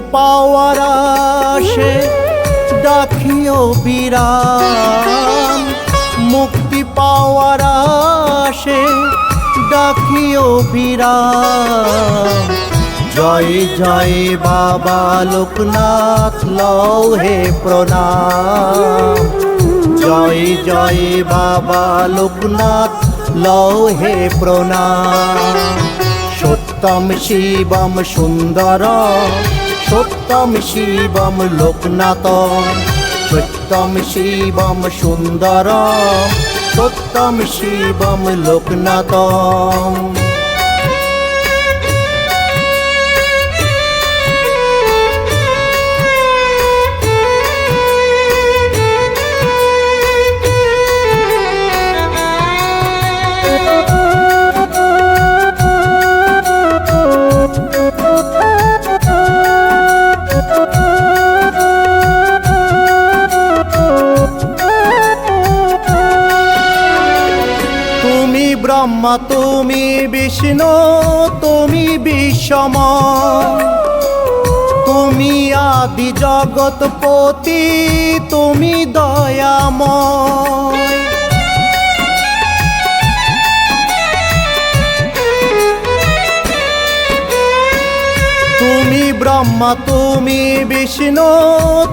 পাওয়ার আসে, ডাকিও বিরাম। মুক্তি পাওয়ার আসে, ডাকিও বিরাম। জয় জয় বাবা লোকনাথ, লও হে প্রণাম। জয় জয় বাবা লোকনাথ, লও হে প্রণাম। সত্যম শিবম সুন্দর সত্যম শিবম লোকনাথ সত্যম শিবম সুন্দর সত্যম শিবম লোকনাথ। ব্রহ্মা, তুমি বিষ্ণু, তুমি বিষম। তুমি আদি জগৎপতি তুমি দয়াময়। তুমি ব্রহ্মা, তুমি বিষ্ণু,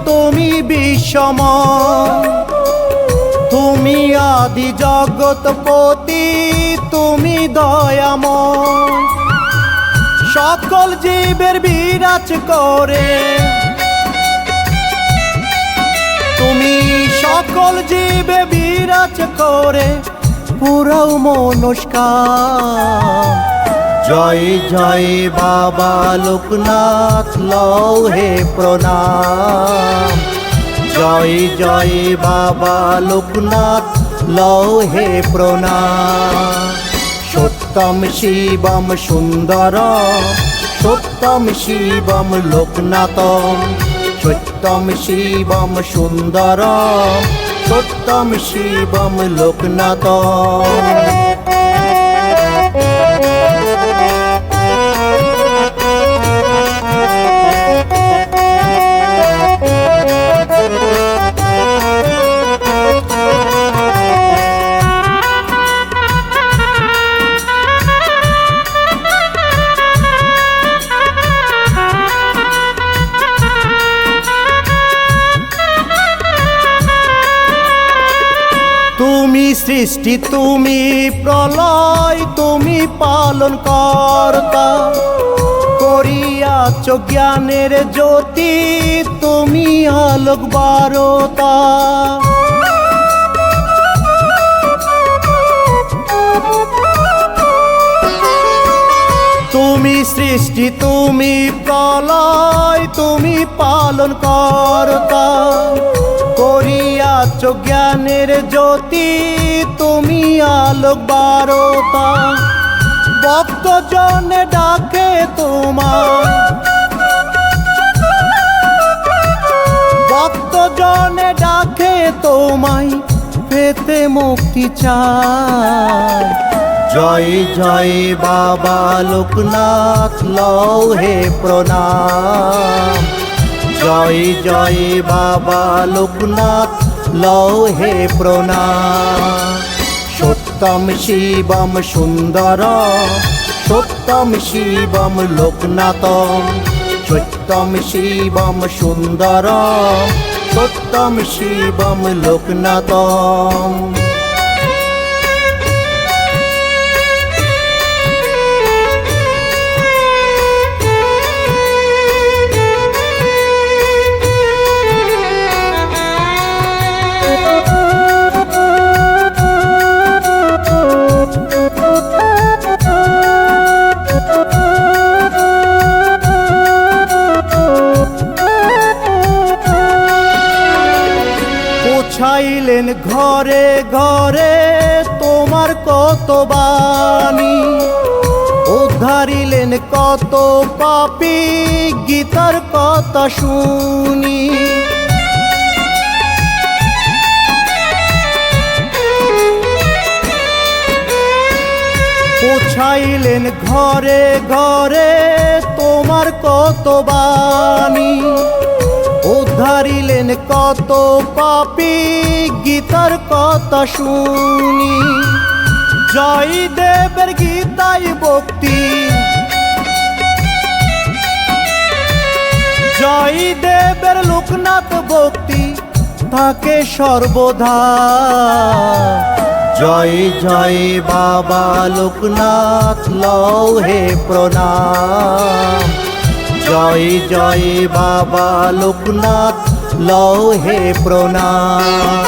তুমি বিষম। তুমি আদি জগৎপতি তুমি দয়াময়। সকল জীবের বিরাজ করে। তুমি সকল জীবে বিরাজ করে। পুরো মনস্কার। জয় জয় বাবা লোকনাথ, লও হে প্রণাম। জয় জয় বাবা লোকনাথ, লও হে প্রণাম। সত্যম শিবম সুন্দর, সত্যম শিবম লোকনাথ। সত্যম শিবম সুন্দর, সত্যম শিবম লোকনাথ। সৃষ্টি তুমি, প্রলয় তুমি পালন কর্তা করিয়াছ জ্ঞানের জ্যোতি, তুমি আলোক বারতা। তুমি সৃষ্টি, তুমি প্রলয়, তুমি পালন কর্তা করিয়াছ জ্ঞানের জ্যোতি, তুমি আলোক বারতা। ভক্ত জনে ডাকে তোমার ভক্ত জনে ডাকে তোমায়, পেতে মুক্তি চায় জয় জয় বাবা লোকনাথ, লও হে প্রণাম। জয় জয় বাবা লোকনাথ, লও হে প্রণাম। সত্যম শিবম সুন্দর, সত্যম শিবম লোকনাথ। সত্যম শিবম সুন্দর, সত্যম শিবম লোকনাথ। পৌঁছাইলেন ঘরে ঘরে তোমার কত বাণী। উদ্ধারিলেন কত পাপি, গীতার কথা শুনি। পৌঁছাইলেন ঘরে ঘরে তোমার কত বাণী। উদ্ধারিলেন কত পাপি, গীতার কথা শুনি। জয় দেবের গীতাই ভক্তি। জয় দেবের লোকনাথ ভক্তি থাকে সর্বদা। জয় জয় বাবা লোকনাথ, লও হে প্রণাম। জয় জয় বাবা লোকনাথ লও হে প্রণাম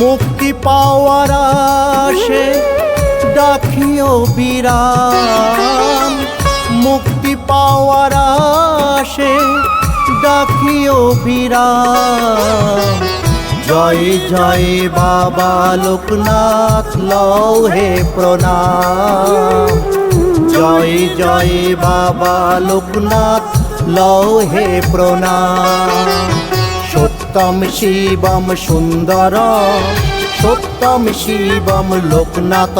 মুক্তি পাওয়ার আসে ডাকিও বিরাম। মুক্তি পাওয়ার আসে ডাকিও বিরাম। জয় জয় বাবা লোকনাথ লও হে প্রণাম। জয় জয় বাবা লোকনাথ লও হে প্রণাম। সত্যম শিবম সুন্দর, সত্যম শিবম লোকনাথ।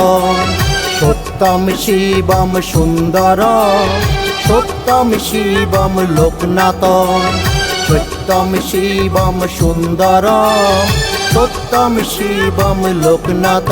সত্যম শিবম সুন্দর, সত্যম শিবম লোকনাথ। সত্যম শিবম সুন্দর, সত্যম শিবম লোকনাথ।